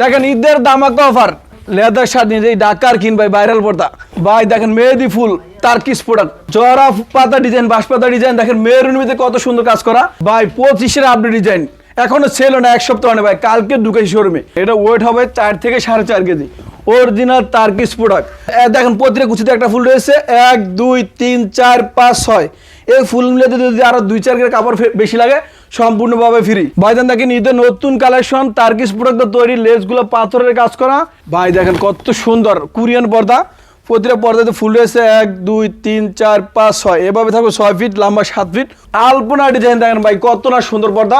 দেখেন ঈদের দামাকা অফার লেদার শার্ট নিয়ে এই ডাকার কিন ভাই ভাইরাল পর্দা। ভাই, দেখেন মেহেদি ফুল তার্কিস প্রোডাক্ট জরা পাতা ডিজাইন বাঁশ পাতা ডিজাইন দেখেন মেরুন ভিতরে কত সুন্দর কাজ করা। ভাই, পঁচিশের আপডেট ডিজাইন এখনও সেল না, এক সপ্তাহ ভাই, কালকে ঢুকেছি শোরুমে এটা ওয়েট হবে চার থেকে সাড়ে চার কেজি। অরিজিনাল তার্কিস প্রোডাক্ট দেখেন প্রতিটা কুচিতে একটা ফুল রয়েছে। এক, দুই, তিন, চার, পাঁচ, ছয়। এই ফুল মিলে যদি আরও দুই, চার কাপড় বেশি লাগে সম্পূর্ণভাবে ফ্রি ভাইজান, দেখেন ঈদের নতুন কালেকশন তার্কিস প্রোডাক্ট তৈরি লেসগুলো পাথরের কাজ করা। ভাই, দেখেন কত সুন্দর কোরিয়ান পর্দা। প্রতিটা পর্দাতে ফুল রয়েছে, এক, দুই, তিন, চার, পাঁচ, ছয়। এভাবে থাকবে ছয় ফিট লম্বা সাত ফিট আলপনা ডিজাইন দেখেন ভাই, কত না সুন্দর পর্দা।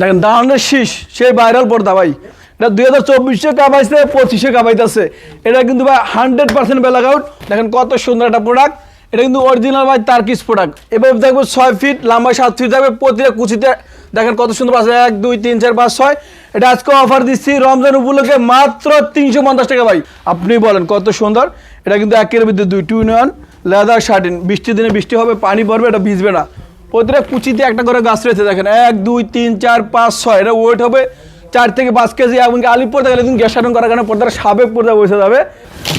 দেখেন দাঁড়ানোর শীষ, সেই ভাইরাল পর্দা ভাই। এটা দুই হাজার চব্বিশে কামাইছে, পঁচিশে কামাইতেছে। এটা কিন্তু ভাই হান্ড্রেড পার্সেন্ট বেলাক আউট দেখেন কত সুন্দর একটা প্রোডাক্ট এটা কিন্তু অরিজিনাল ভাই তার্কিস প্রোডাক্ট এবার দেখব ছয় ফিট লম্বা সাত ফিট থাকবে, প্রতিটা কুচিতে দেখেন কত সুন্দর পাঁচ এক, দুই, তিন, চার, পাঁচ, ছয়। এটা আজকে অফার দিচ্ছি রমজান উপলক্ষে মাত্র তিনশো পঞ্চাশ টাকা ভাই। আপনি বলেন কত সুন্দর? এটা কিন্তু একের ভিতরে দুই টু ইন ওয়ান লেদার শার্টিন বৃষ্টির দিনে বৃষ্টি হবে, পানি পড়বে, এটা ভিজবে না। প্রতিটা কুচিতে একটা করে গাছ রয়েছে, দেখেন। এক, দুই, তিন, চার, পাঁচ, ছয়। এটা ওয়েট হবে চার থেকে পাঁচ কেজি এমনকি আলিপুর গেলে কিন্তু গ্যাস করার কারণে পর্দাটা সাবেক পর্দা বসে যাবে।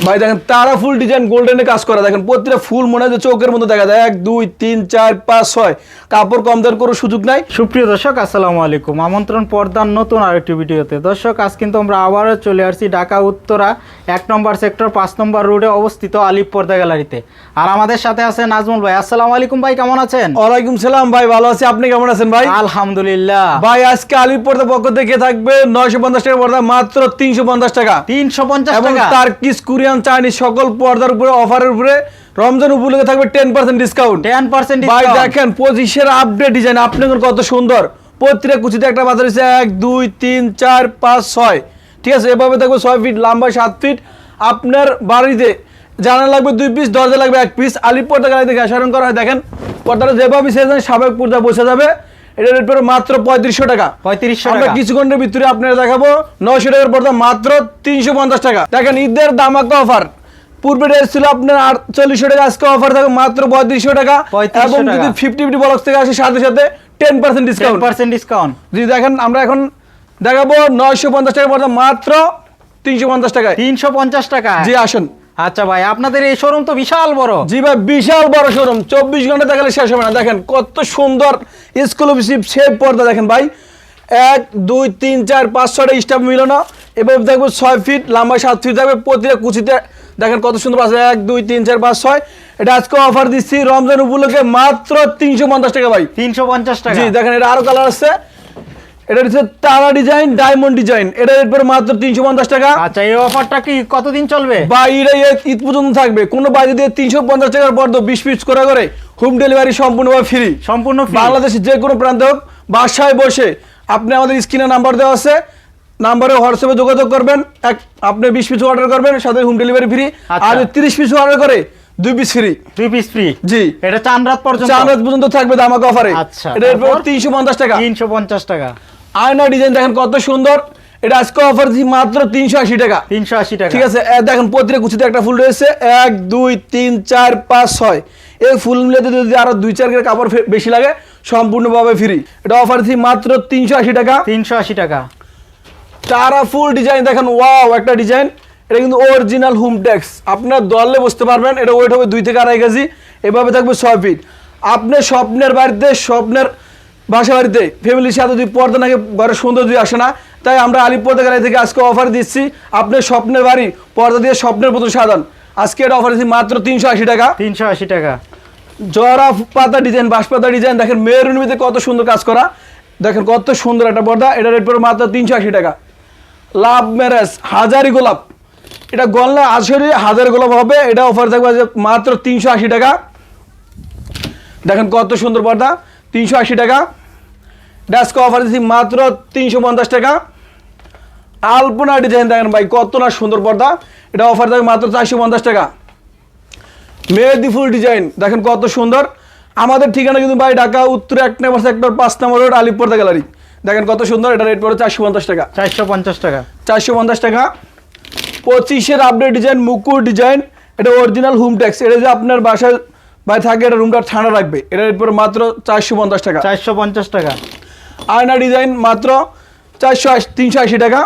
ভাই দেখেন তারা ফুল ডিজাইন গোল্ডেনে কাজ করা। দেখেন প্রতিটা ফুল মনে হয় চোখের মতো দেখা যায়। এক দুই তিন চার পাঁচ ছয়। কাপড় কম দেওয়ার কোনো সুযোগ নাই। সুপ্রিয় দর্শক আসসালামু আলাইকুম। আমন্ত্রণ পর্দার নতুন আরেকটি ভিডিওতে। দর্শক আজ কিন্তু আমরা আবারও চলে আসছি ঢাকা উত্তরা এক নম্বর সেক্টর পাঁচ নম্বর রোডে অবস্থিত আলিপ পর্দা গ্যালারিতে। আর আমাদের সাথে আছে নাজমুল ভাই। আসসালামু আলাইকুম ভাই কেমন আছেন? ওয়ালাইকুম সালাম ভাই ভালো আছি। আপনি কেমন আছেন ভাই? আলহামদুলিল্লাহ। ভাই আজকে আলিপ পর্দা পক্ষ থেকে থাকবে নয়শো পঞ্চাশ টাকা পর্দা মাত্র তিনশো পঞ্চাশ টাকা। তিনশো পঞ্চাশ এবং টাকা? তার কিস কোরিয়ান চাইনিজ সকল পর্দার উপরে অফারের উপরে রমজান উপলক্ষে থাকবে ten percent discount ten percent ভাই দেখেন পঁচিশের আপডেট ডিজাইন আপনার কত সুন্দর। প্রত্যেক কুচিতে একটা বাজার হচ্ছে এক দুই তিন চার পাঁচ ছয়। ঠিক আছে এভাবে থাকবে ছয় ফিট লম্বা সাত ফিট আপনার বাড়িতে জানা লাগবে দুই পিস দরজা লাগবে এক পিস আলিপুর গাড়িতে গ্যাস আয়রন করা হয় দেখেন। পর্দাটা যেভাবে সেজেন সাবেক পর্দা বসে যাবে। এটা রেট পড়বে মাত্র পঁয়ত্রিশশো টাকা। পঁয়ত্রিশশো আমরা কিছুক্ষণের ভিতরে আপনারা দেখাবো। নয়শো টাকার পর্দা মাত্র তিনশো পঞ্চাশ টাকা। দেখেন ঈদের দামাকা অফার পূর্বে রেট ছিল আপনার আটচল্লিশশো টাকা আজকে অফার থাকবে মাত্র পঁয়ত্রিশশো টাকা। এবং যদি ফিফটি ফিফটি বক্স থেকে আসে সাথে সাথে ten percent discount percent discount যদি দেখেন আমরা এখন দেখাবো নয়শো পঞ্চাশ টাকার পর্দা মাত্র তিনশো পঞ্চাশ টাকায়। তিনশো পঞ্চাশ টাকা জি আসুন। আচ্ছা ভাই আপনাদের এই শোরুম তো বিশাল বড়। জি ভাই বিশাল বড় শোরুম চব্বিশ ঘণ্টা দেখালে শেষ হবে না। দেখেন কত সুন্দর এক্সক্লুসিভ শেপ পর্দা দেখেন ভাই। এক দুই তিন চার পাঁচ ছটা স্টাফ মিলানো। এবার দেখব ছয় ফিট লম্বা সাত ফিট থাকবে। প্রতিটা কুচিতে দেখেন কত সুন্দর আছে। এক দুই তিন চার পাঁচ ছয়। এটা আজকে অফার দিচ্ছি। রমজান উপলক্ষে মাত্র তিনশো পঞ্চাশ টাকা ভাই। তিনশো পঞ্চাশ টাকা। জি দেখেন এটা আরও কালার আছে। এটা হচ্ছে তারা ডিজাইন ডায়মন্ড ডিজাইন এটা পড়ে মাত্র তিনশো পঞ্চাশ টাকা। আচ্ছা এই অফারটা কি কতদিন চলবে? বাইরে ঈদ পর্যন্ত থাকবে। কোনো বাইরে দিয়ে তিনশো পঞ্চাশ টাকার পর বিশ পিস করে করে হোম ডেলিভারি সম্পূর্ণভাবে ফ্রি সম্পূর্ণ বাংলাদেশের যে কোনো প্রান্তে হোক বাসায় বসে আপনি আমাদের স্ক্রিনে নাম্বার দেওয়া আছে। নাম্বারে হোয়াটসঅ্যাপে যোগাযোগ করবেন। এক আপনি বিশ পিস অর্ডার করবেন সাথে হোম ডেলিভারি ফ্রি। আর তিরিশ পিস অর্ডার করে দুই পিস ফ্রি দুই পিস ফ্রি জি। এটা চান রাত পর্যন্ত? চার রাত পর্যন্ত থাকবে দামাক অফারে আচ্ছা, এটা তারপর? তিনশো পঞ্চাশ টাকা। তিনশো পঞ্চাশ টাকা। আয়না ডিজাইন দেখেন কত সুন্দর। এটা আজকে অফার দিচ্ছি মাত্র তিনশো আশি টাকা। তিনশো আশি টাকা। ঠিক আছে দেখেন প্রতিটা কুচিতে একটা ফুল রয়েছে। এক দুই তিন চার পাঁচ ছয়। এই ফুল মিলে যদি আরও দুই চার কেজি কাপড় বেশি লাগে সম্পূর্ণভাবে ফ্রি এটা অফার দিচ্ছি মাত্র তিনশো আশি টাকা। তিনশো আশি টাকা। তারা ফুল ডিজাইন দেখেন ওয়াও একটা ডিজাইন এটা কিন্তু অরিজিনাল হোম ট্যাক্স আপনার দলে বসতে পারবেন এটা ওয়েট হবে দুই থেকে আড়াই কেজি। এভাবে থাকবে ছয় ফিট আপনার স্বপ্নের বাড়িতে স্বপ্নের বাসা বাড়িতে ফ্যামিলির সাথে যদি পর্দা নাকি ঘরের সৌন্দর্য যদি আসে না তাই আমরা আলিপুর গাড়ি থেকে আজকে অফার দিচ্ছি। আপনার স্বপ্নের বাড়ি পর্দা দিয়ে স্বপ্নের মতো সাজান। আজকে এটা অফার দিচ্ছি মাত্র তিনশো আশি টাকা। তিনশো আশি টাকা। জরা পাতা ডিজাইন বাঁশ পাতা ডিজাইন দেখেন মেরুন ভিতরে কত সুন্দর কাজ করা। দেখেন কত সুন্দর একটা পর্দা এটা রেট পড়ে মাত্র তিনশো আশি টাকা। লাভ ম্যারেজ হাজারি গোলাপ। এটা গলনা আসলে হাজার গোলাপ হবে এটা অফার থাকবে যে মাত্র তিনশো আশি টাকা। দেখেন কত সুন্দর পর্দা তিনশো আশি টাকা। ডাস্কো অফার দিচ্ছি মাত্র তিনশো পঞ্চাশ টাকা। আলপনা ডিজাইন দেখেন ভাই কত না সুন্দর পর্দা। এটা অফার থাকবে মাত্র চারশো পঞ্চাশ টাকা। মেহেদি ফুল ডিজাইন দেখেন কত সুন্দর। আমাদের ঠিকানা কিন্তু ভাই ঢাকা উত্তর এক নম্বর সেক্টর পাঁচ নম্বর রোড আলিপুরদা গ্যালারি দেখেন কত সুন্দর এটা রেট পড়ে চারশো পঞ্চাশ টাকা। চারশো পঞ্চাশ টাকা। চারশো পঞ্চাশ টাকা। পঁচিশের আপডেট ডিজাইন মুকুর ডিজাইন এটা অরিজিনাল হোম ট্যাক্স এটা যে আপনার বাসায় ভাই থাকে এটা রুমটা ঠান্ডা রাখবে। এটা রেট পড়ে মাত্র চারশো পঞ্চাশ টাকা। চারশো পঞ্চাশ টাকা। আয়না ডিজাইন মাত্র চারশো তিনশো আশি টাকা।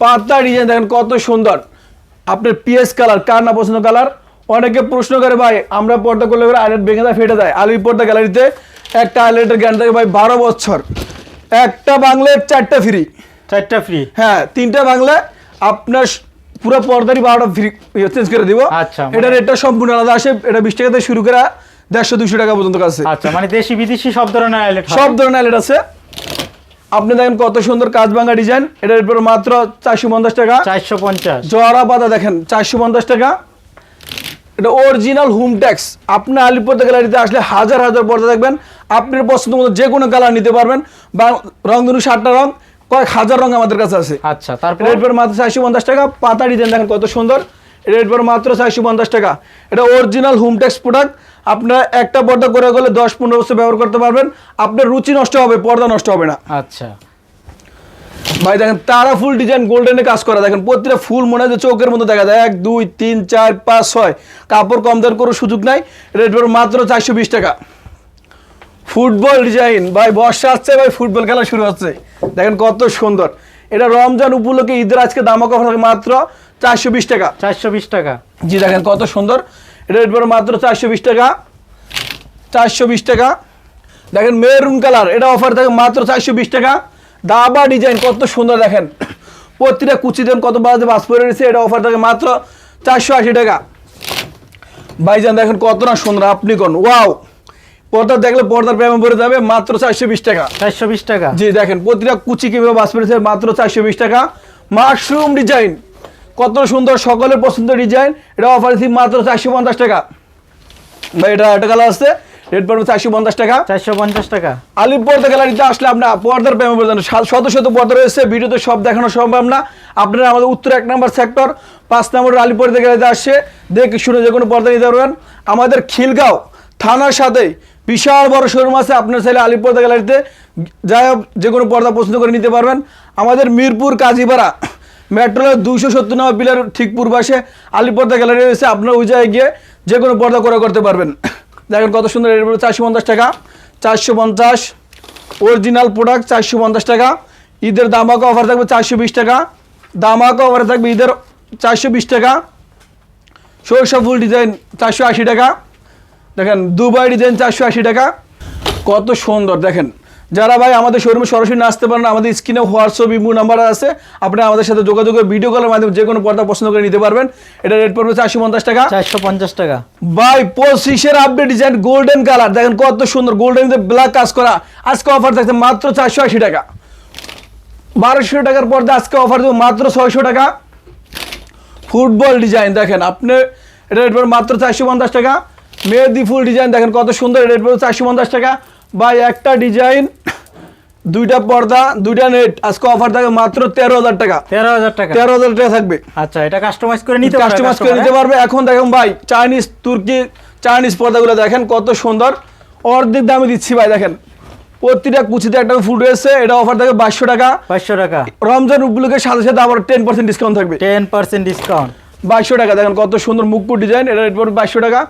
পাতা ডিজাইন দেখেন কত সুন্দর। আপনার পিএস কালার কার না পছন্দ কালার? অনেকে প্রশ্ন করে ভাই আমরা পর্দা করলে করে আইলেট ভেঙে দেয় ফেটে দেয়। আলির পর্দা গ্যালারিতে একটা আইলেটের জ্ঞান থাকে ভাই বারো বছর। একটা বাংলায় চারটা ফ্রি। চারটা ফ্রি? হ্যাঁ তিনটা বাংলা আপনার পুরো পর্দারই বারোটা ফ্রি চেঞ্জ করে দিব। আচ্ছা, এটা রেটটা সম্পূর্ণ আলাদা আসে। এটা বিশ টাকা থেকে শুরু করে দেড়শো দুশো টাকা পর্যন্ত আছে আচ্ছা মানে দেশি বিদেশি সব ধরনের আইলেট সব ধরনের আইলেট আছে। আপনি দেখেন কত সুন্দর কাজ ভাঙা ডিজাইন এটার উপর মাত্র চারশো পঞ্চাশ টাকা। চারশো পঞ্চাশ। জরা পাতা দেখেন চারশো পঞ্চাশ টাকা। এটা অরিজিনাল হোম ট্যাক্স আপনি আলিপুরদা গ্যালারিতে আসলে হাজার হাজার পর্দা দেখবেন। আপনার পছন্দ মতো যে কোনো কালার নিতে পারবেন। বা রং ধরুন সাতটা রং কয়েক হাজার রং আমাদের কাছে আছে। আচ্ছা তারপর? রেট পর মাত্র চারশো পঞ্চাশ টাকা। পাতা ডিজাইন দেখেন কত সুন্দর। রেট পর মাত্র চারশো পঞ্চাশ টাকা। এটা অরিজিনাল হোম ট্যাক্স প্রোডাক্ট আপনার একটা পর্দা করে গেলে দশ পনেরো বছর ব্যবহার করতে পারবেন। আপনার রুচি নষ্ট হবে পর্দা নষ্ট হবে না। আচ্ছা। ভাই দেখেন তারা ফুল ডিজাইন গোল্ডেনে কাজ করা। দেখেন প্রতিটা ফুল মনে হয় চোখের মতো দেখা যায়। এক দুই তিন চার পাঁচ ছয়। কাপড় কম দাম কোনো সুযোগ নাই। রেট মাত্র চারশো বিশ টাকা। ফুটবল ডিজাইন ভাই বর্ষা আসছে ভাই ফুটবল খেলা শুরু হচ্ছে। দেখেন কত সুন্দর। এটা রমজান উপলক্ষে ঈদের আজকে থাকে মাত্র চারশো বিশ টাকা। চারশো বিশ টাকা। জি দেখেন কত সুন্দর। রেট পড়ে মাত্র চারশো বিশ টাকা। চারশো বিশ টাকা। দেখেন মেরুন কালার এটা অফার থাকে মাত্র চারশো বিশ টাকা। দাবা ডিজাইন কত সুন্দর দেখেন। প্রতিটা কুচি দেন কত বাজে বাস পরে রয়েছে এটা অফার থাকে মাত্র চারশো আশি টাকা। ভাইজান দেখেন কত না সুন্দর আপনি কোন? ওয়াও পর্দা দেখলে পর্দার প্রেমে পড়ে যাবে মাত্র চারশো বিশ টাকা। চারশো বিশ টাকা। জি দেখেন প্রতিটা কুচি কীভাবে বাস পেরেছে মাত্র চারশো বিশ টাকা। মাশরুম ডিজাইন কত সুন্দর সকলের পছন্দের ডিজাইন। এটা অফার দিচ্ছি মাত্র চারশো পঞ্চাশ টাকা। ভাই এটা একটা কালার আছে। রেট পড়বে চারশো পঞ্চাশ টাকা। চারশো পঞ্চাশ টাকা। আলিপ পর্দা গ্যালারিতে আসলে আপনার পর্দার প্রেমে পড়ে যান শত শত পর্দা রয়েছে। ভিডিওতে সব দেখানো সম্ভব না। আপনারা আমাদের উত্তর এক নম্বর সেক্টর পাঁচ নম্বর আলিপ পর্দা গ্যালারিতে আসছে দেখে শুনে যে কোনো পর্দা নিতে পারবেন। আমাদের খিলগাঁও থানার সাথে বিশাল বড় শোরুম আছে। আপনার চাইলে আলিপ পর্দা গ্যালারিতে যাই হোক যে কোনো পর্দা পছন্দ করে নিতে পারবেন। আমাদের মিরপুর কাজীপাড়া মেট্রোলের দুইশো সত্তর নম্বর পিলার ঠিক পূর্বাসে আলিপ পর্দা গ্যালারি রয়েছে। আপনার ওই জায়গায় গিয়ে যে কোনো পর্দা করে করতে পারবেন। দেখেন কত সুন্দর এর চারশো পঞ্চাশ টাকা। চারশো পঞ্চাশ অরিজিনাল প্রোডাক্ট চারশো পঞ্চাশ টাকা। ঈদের দামাকা অফার থাকবে চারশো বিশ টাকা। দামাকা অফার থাকবে ঈদের চারশো বিশ টাকা। সরষা ফুল ডিজাইন চারশো আশি টাকা। দেখেন দুবাই ডিজাইন চারশো আশি টাকা। কত সুন্দর, দেখেন। যারা ভাই আমাদের শোরুমে সরাসরি না আসতে পারেন আমাদের স্ক্রিনে হোয়াটসঅ্যাপ ইমো নাম্বার আছে আপনারা আমাদের সাথে যোগাযোগ করে ভিডিও কলের মাধ্যমে যে কোনো পর্দা পছন্দ করে নিতে পারবেন। এটা রেট পড়বে চারশো পঞ্চাশ টাকা। চারশো পঞ্চাশ টাকা। ভাই পঁচিশের আপডেট ডিজাইন গোল্ডেন কালার দেখেন কত সুন্দর গোল্ডেন ব্ল্যাক কাজ করা। আজকে অফার থাকছে মাত্র চারশো আশি টাকা। বারোশো টাকার পর্দা আজকে অফার দেবো মাত্র ছয়শো টাকা। ফুটবল ডিজাইন দেখেন আপনি এটা রেট পড়বে মাত্র চারশো পঞ্চাশ টাকা। মেহেদি ফুল ডিজাইন দেখেন কত সুন্দর রেট পড়বে চারশো পঞ্চাশ টাকা। ভাই একটা ডিজাইন দুইটা পর্দা দুইটা নেট আজকে অফার থাকে মাত্র তেরো হাজার টাকা। তেরো হাজার টাকা। তেরো হাজার টাকা থাকবে। আচ্ছা এটা কাস্টমাইজ করে নিতে কাস্টমাইজ করে নিতে? পারবে। এখন দেখুন ভাই চাইনিজ তুর্কি চাইনিজ পর্দাগুলো দেখেন কত সুন্দর। অর্ধেক দামে দিচ্ছি ভাই দেখেন। প্রতিটা কুচিতে একটা ফুল রয়েছে এটা অফার থাকে বাইশশো টাকা। বাইশশো টাকা। রমজান উপলক্ষে সাথে সাথে আবার টেন পার্সেন্ট ডিসকাউন্ট থাকবে। টেন পার্সেন্ট ডিসকাউন্ট বাইশশো টাকা দেখেন কত সুন্দর মুখপুর ডিজাইন এটা রেট পড়বে বাইশশো টাকা।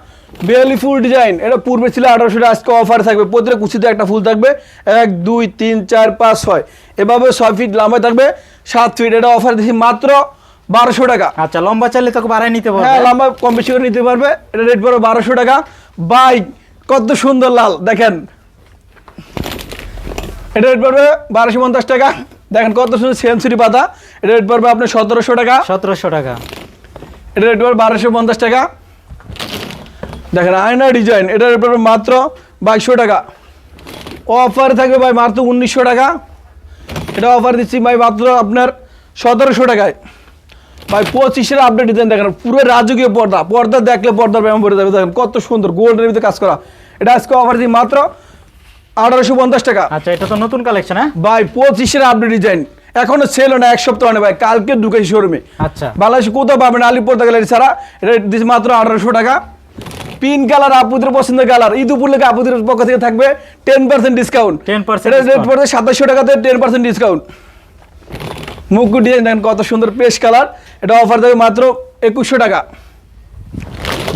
বেলি ফুল ডিজাইন। এটা পূর্বে ছিল আঠারোশো টাকা আজকে অফার থাকবে। প্রতিটা কুচিতে একটা ফুল থাকবে। এক দুই তিন চার পাঁচ ছয়। এভাবে ছয় ফিট লম্বায় থাকবে সাত ফিট এটা অফার দিচ্ছি মাত্র বারোশো টাকা। আচ্ছা লম্বা চাইলে তোকে বাড়াই নিতে পারবে। হ্যাঁ লম্বা কম বেশি করে নিতে পারবে। এটা রেট পড়বে বারোশো টাকা। বাইক কত সুন্দর লাল। দেখেন। এটা রেট পড়বে বারোশো পঞ্চাশ টাকা। দেখেন কত সুন্দর সেঞ্চুরি পাতা। এটা রেট পড়বে আপনার সতেরোশো টাকা। সতেরোশো টাকা। এটা রেট পড়বে বারোশো পঞ্চাশ টাকা। দেখেন আয়না ডিজাইন এটার পড়বে মাত্র বাইশশো টাকা। অফার থাকবে ভাই মাত্র উনিশশো টাকা। এটা অফার দিচ্ছি ভাই মাত্র আপনার সতেরোশো টাকায়। ভাই পঁচিশের আপডেট ডিজাইন দেখেন পুরো রাজকীয় পর্দা। পর্দা দেখলে পর্দার ব্যায়াম পড়ে যাবে। দেখেন কত সুন্দর গোল্ডের ভিতরে কাজ করা। এটা আজকে অফার দিই মাত্র আঠারোশো পঞ্চাশ টাকা। আচ্ছা এটা তো নতুন কালেকশন হ্যাঁ? ভাই পঁচিশের আপডেট ডিজাইন এখনও সেল না এক সপ্তাহ নেই ভাই। কালকে ঢুকেছি শোরুমে আচ্ছা। বাংলাদেশে কোথাও পাবেন আলিপুর গ্যালারি ছাড়া। এটা দিচ্ছে মাত্র আঠারোশো টাকা। পিন কালার আপুদের পছন্দের কালার। ঈদ উপলক্ষে আপুদের পক্ষ থেকে থাকবে টেন পার্সেন্ট ডিসকাউন্ট 10% এটা রেট discount। পড়বে সাতাশশো টাকাতে টেন পার্সেন্ট ডিসকাউন্ট মুখ ডিজাইন দেখেন কত সুন্দর পেস্ট কালার। এটা অফার দেবে মাত্র একুশশো টাকা।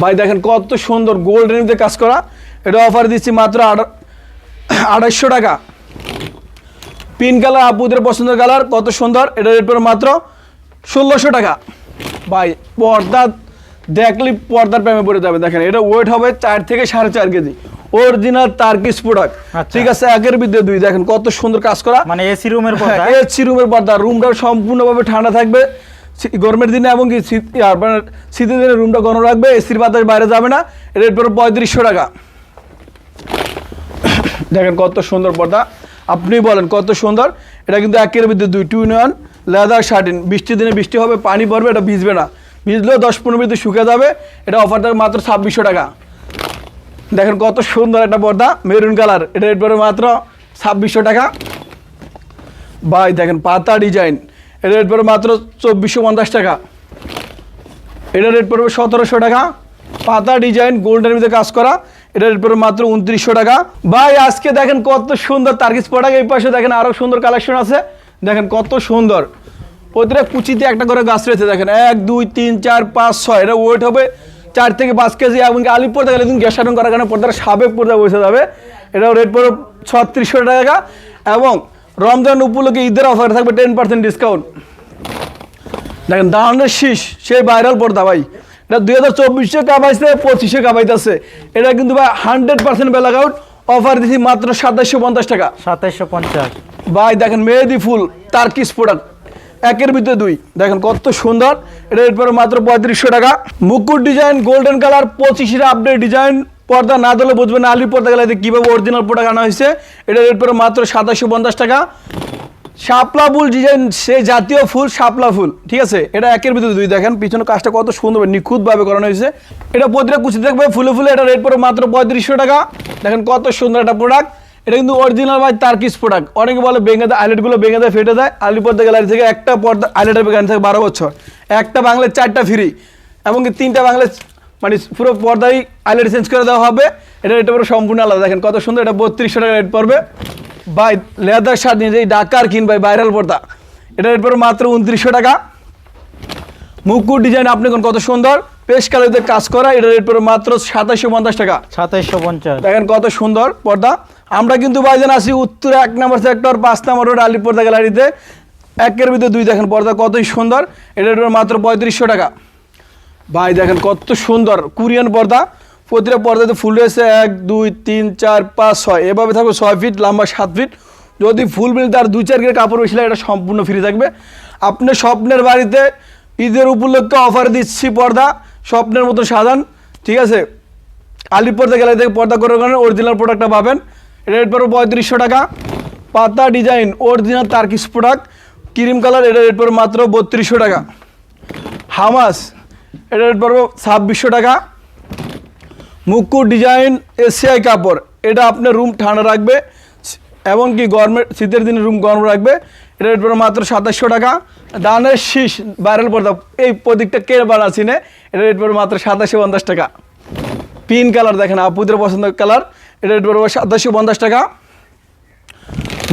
ভাই দেখেন কত সুন্দর গোল্ড রেঞ্জে কাজ করা। এটা অফার দিচ্ছি মাত্র আড়া- আড়াইশো টাকা। পিন কালার আপুদের পছন্দের কালার কত সুন্দর। এটা রেট পড়বে মাত্র ষোলোশো টাকা। ভাই পর্দা দেখলি পর্দার প্রেমে পড়ে যাবে দেখেন। এটা ওয়েট হবে চার থেকে সাড়ে চার কেজি। Original Turkish product. ঠিক আছে একের বিদ্যে দুই দেখেন কত সুন্দর কাজ করা। মানে এসি রুমের পর্দা? এসি রুমের পর্দা। রুমটা সম্পূর্ণভাবে ঠান্ডা থাকবে। গরমের দিনে এবং কি শীতের দিনে রুমটা গরম রাখবে এসির বাতাস বাইরে যাবে না। রেট পড়বে পঁয়ত্রিশশো টাকা। দেখেন কত সুন্দর পর্দা। আপনি বলেন কত সুন্দর। এটা কিন্তু একের ভিতরে দুই টু ইন ওয়ান লেদার শার্টিন বৃষ্টির দিনে বৃষ্টি হবে পানি পড়বে এটা ভিজবে না। ভিজলেও দশ পনেরো মিনিটে শুকিয়ে যাবে। এটা অফার থাকবে মাত্র ছাব্বিশশো টাকা। দেখেন কত সুন্দর একটা পর্দা মেরুন কালার এটা রেট পড়বে মাত্র ছাব্বিশশো টাকা। ভাই, দেখেন পাতা ডিজাইন এটা রেট পড়বে মাত্র চব্বিশশো পঞ্চাশ টাকা। এটা রেট পড়বে সতেরোশো টাকা। পাতা ডিজাইন গোল্ডের ভিতরে কাজ করা, এটা রেট পড়বে মাত্র উনত্রিশশো টাকা। ভাই, আজকে দেখেন কত সুন্দর তার্কিস প্রোডাক্ট এই পাশে দেখেন আরও সুন্দর কালেকশন আছে। দেখেন কত সুন্দর। প্রতিটা কুচিতে একটা করে গাছ রয়েছে দেখেন। এক দুই তিন চার পাঁচ ছয় এটা ওয়েট হবে চার থেকে পাঁচ কেজি এমনকি আলিপ পর্দা গেলে গ্যাস করার কারণে পর্দাটা সাবেক পর্দা বসে যাবে। এটাও রেট পড়বে ছত্রিশশো টাকা এবং রমজান উপলক্ষে ঈদের অফার থাকবে টেন পার্সেন্ট ডিসকাউন্ট দেখেন দাঁড়ানোর শীষ সেই ভাইরাল পর্দা ভাই। এটা দুই হাজার চব্বিশে কামাইছে পঁচিশে কামাইতেছে। এটা কিন্তু ভাই hundred percent black out offer দিচ্ছি মাত্র সাতাশশো পঞ্চাশ টাকা। সাতাইশশো পঞ্চাশ। ভাই দেখেন মেহেদি ফুল তার্কিস প্রোডাক্ট একের ভিতরে দুই। দেখেন কত সুন্দর। এটা পড়ে মাত্র পঁয়ত্রিশশো টাকা। মুকুট ডিজাইন গোল্ডেন কালার পঁচিশের আপডেট ডিজাইন পর্দা না দিলে বুঝবে না। আলি পর্দা গেলে কীভাবে অরিজিনাল প্রোডাক্ট আনা হয়েছে। এটা পড়ে মাত্র সাতাশশো পঞ্চাশ টাকা। শাপলা ফুল ডিজাইন সে জাতীয় ফুল শাপলা ফুল। ঠিক আছে? এটা একের ভিতরে দুই। দেখেন পিছনে কাজটা কত সুন্দর নিখুঁতভাবে করানো হয়েছে। এটা প্রতিটা কুচি দেখবে ফুলে ফুলে এটা রেট পড়ে মাত্র পঁয়ত্রিশশো টাকা। দেখেন কত সুন্দর একটা প্রোডাক্ট এটা কিন্তু অরিজিনাল ভাই তার্কিস প্রোডাক্ট অনেকে বলে ভেঙে দেয় আইলেটগুলো ভেঙে দেয় ফেটে দেয় আলি পর্দা গ্যালারি থেকে একটা পর্দা আইলেটের গ্যালারি থেকে বারো বছর। একটা বাংলায় চারটা ফ্রি এমনকি তিনটা বাংলায় মানে পুরো পর্দাই আইলেট চেঞ্জ করে দেওয়া হবে। এটা রেট পড়বে সম্পূর্ণ আলাদা। দেখেন কত সুন্দর এটা বত্রিশশো টাকা রেট পড়বে। ভাই লেদার শার্ট নিয়ে যেই ডাকার কিন ভাই ভাইরাল পর্দা এটা রেট পড়বে মাত্র উনত্রিশশো টাকা। মুকুট ডিজাইন আপনি কোন কত সুন্দর। পেশ কালারিতে কাজ করা এটা রেট পড়বে মাত্র সাতাশশো পঞ্চাশ টাকা। সাতাশশো পঞ্চাশ। দেখেন কত সুন্দর পর্দা। আমরা কিন্তু ভাইজান আছি উত্তর এক নম্বর সেক্টর পাঁচ নম্বর রোড আলি পর্দা গ্যালারিতে একের ভিতরে দুই দেখেন, পর্দা কতই সুন্দর। এটা মাত্র পঁয়ত্রিশশো টাকা। ভাই, দেখেন কত সুন্দর কোরিয়ান পর্দা। প্রতিটা পর্দাতে ফুল রয়েছে, এক, দুই, তিন, চার, পাঁচ, ছয়। এভাবে থাকবে ছয় ফিট লম্বা সাত ফিট যদি ফুল মিল তার দুই, চার গের কাপড় বেশি এটা সম্পূর্ণ ফ্রি থাকবে। আপনি স্বপ্নের বাড়িতে ঈদের উপলক্ষে অফার দিচ্ছি পর্দা। স্বপ্নের মতো সাজান, ঠিক আছে? আলি পর্দা গেলে পর্দা করে কারণে অরিজিনাল প্রোডাক্টটা পাবেন। রেট পড়বে পঁয়ত্রিশশো টাকা। পাতা design original Turkish product cream colour এটা রেট পড়বে মাত্র বত্রিশশো টাকা। হামাস এটা রেট পড়বে ছাব্বিশশো টাকা। মুকুট ডিজাইন এসিআই কাপড়। এটা আপনার রুম ঠান্ডা রাখবে। এমনকি গরমের, শীতের দিনে রুম গরম রাখবে। এটা রেট পড়বে মাত্র সাতাশশো টাকা। ডানের শীষ ভাইরাল পর্দা। এই প্রদীকটা কে বানাচ্ছি না? এটা রেট পড়বে মাত্র সাতাশশো পঞ্চাশ টাকা। পিন কালার দেখেন, আপুদের পছন্দের কালার এটা রেট পড়বে সাতাশশো পঞ্চাশ টাকা।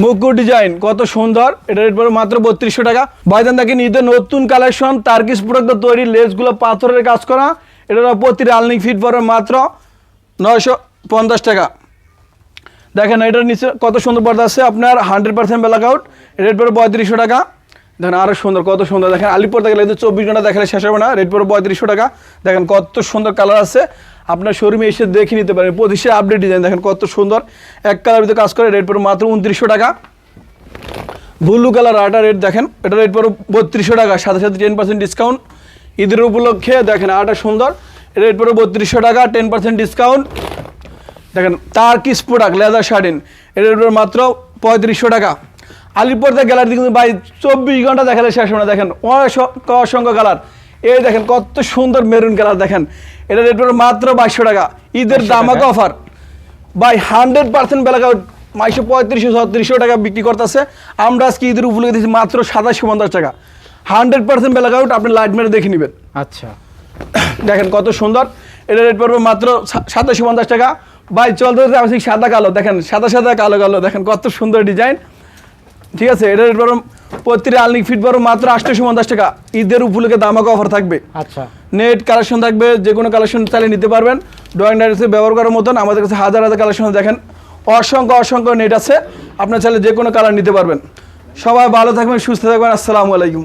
মুকুট ডিজাইন কত সুন্দর। এটা রেট পড়বে মাত্র বত্রিশশো টাকা। ভাইজান, দেখেন ঈদের নতুন কালেকশন তার্কিস প্রোডাক্ট তৈরি লেসগুলো পাথরের কাজ করা। এটা প্রতি রালনিং ফিট পড়বে মাত্র নয়শো পঞ্চাশ টাকা। দেখেন এটার নিচে কত সুন্দর পর্দা আছে। আপনার hundred percent black out rate পড়বে পঁয়ত্রিশশো টাকা। দেখেন আরও সুন্দর, কত সুন্দর। দেখেন আলিপুর থেকে কিন্তু চব্বিশ ঘণ্টা দেখালে শেষ হবে না। রেট পড়বে পঁয়ত্রিশশো টাকা। দেখেন কত সুন্দর কালার আছে। আপনার শোরুমে এসে দেখে নিতে পারেন। পঁচিশে আপডেট ডিজাইন দেখেন কত সুন্দর। এক কালার ভিতরে কাজ করে রেট পড়বে মাত্র উনত্রিশশো টাকা। ব্লু কালার আটা রেট দেখেন, এটা রেট পড়বে বত্রিশশো টাকা। সাথে সাথে টেন পার্সেন্ট ডিসকাউন্ট ঈদের উপলক্ষে দেখেন আটা সুন্দর রেট পড়বে বত্রিশশো টাকা টেন পার্সেন্ট ডিসকাউন্ট দেখেন তার কিস প্রোডাক্ট লেদার শার্টিন এর রেট পড়বে মাত্র পঁয়ত্রিশশো টাকা। আলিপুরদা গ্যালারি কিন্তু ভাই চব্বিশ ঘণ্টা দেখালে শেষ হবে না। দেখেন অসংখ্য অসংখ্য কালার এই দেখেন কত সুন্দর মেরুন কালার দেখেন। এটা রেট পড়বে মাত্র বাইশশো টাকা। ঈদের দামাকা অফার বাই হান্ড্রেড পার্সেন্ট বেলা মাইশো পঁয়ত্রিশশো ছত্রিশশো টাকা বিক্রি করতেছে। আমরা আজকে ঈদের উপলক্ষে দিচ্ছি মাত্র সাতাশশো পঞ্চাশ টাকা। হান্ড্রেড পার্সেন্ট বেলা আপনি লাইট মেরে দেখে নেবেন। আচ্ছা। দেখেন কত সুন্দর। এটা রেট পড়বে মাত্র সাতাশশো পঞ্চাশ টাকা। বাই চলতে চলতে আমি সাদা কালো দেখেন সাদা সাদা কালো কালো দেখেন কত সুন্দর ডিজাইন ঠিক আছে এটা রেট পড়বে প্রতিটি আলনিক ফিট বারো মাত্র আটশো পঞ্চাশ টাকা। ঈদের উপলক্ষে দামাকে অফার থাকবে। আচ্ছা। নেট কালেকশন থাকবে যে কোনো কালেকশন চাইলে নিতে পারবেন। ড্রয়িং ডাইরেক্টে ব্যবহার করার মতন। আমাদের কাছে হাজার হাজার কালেকশন দেখেন। অসংখ্য অসংখ্য নেট আছে। আপনার চাইলে যে কোনো কালার নিতে পারবেন। সবাই ভালো থাকবেন সুস্থ থাকবেন। আসসালামু আলাইকুম।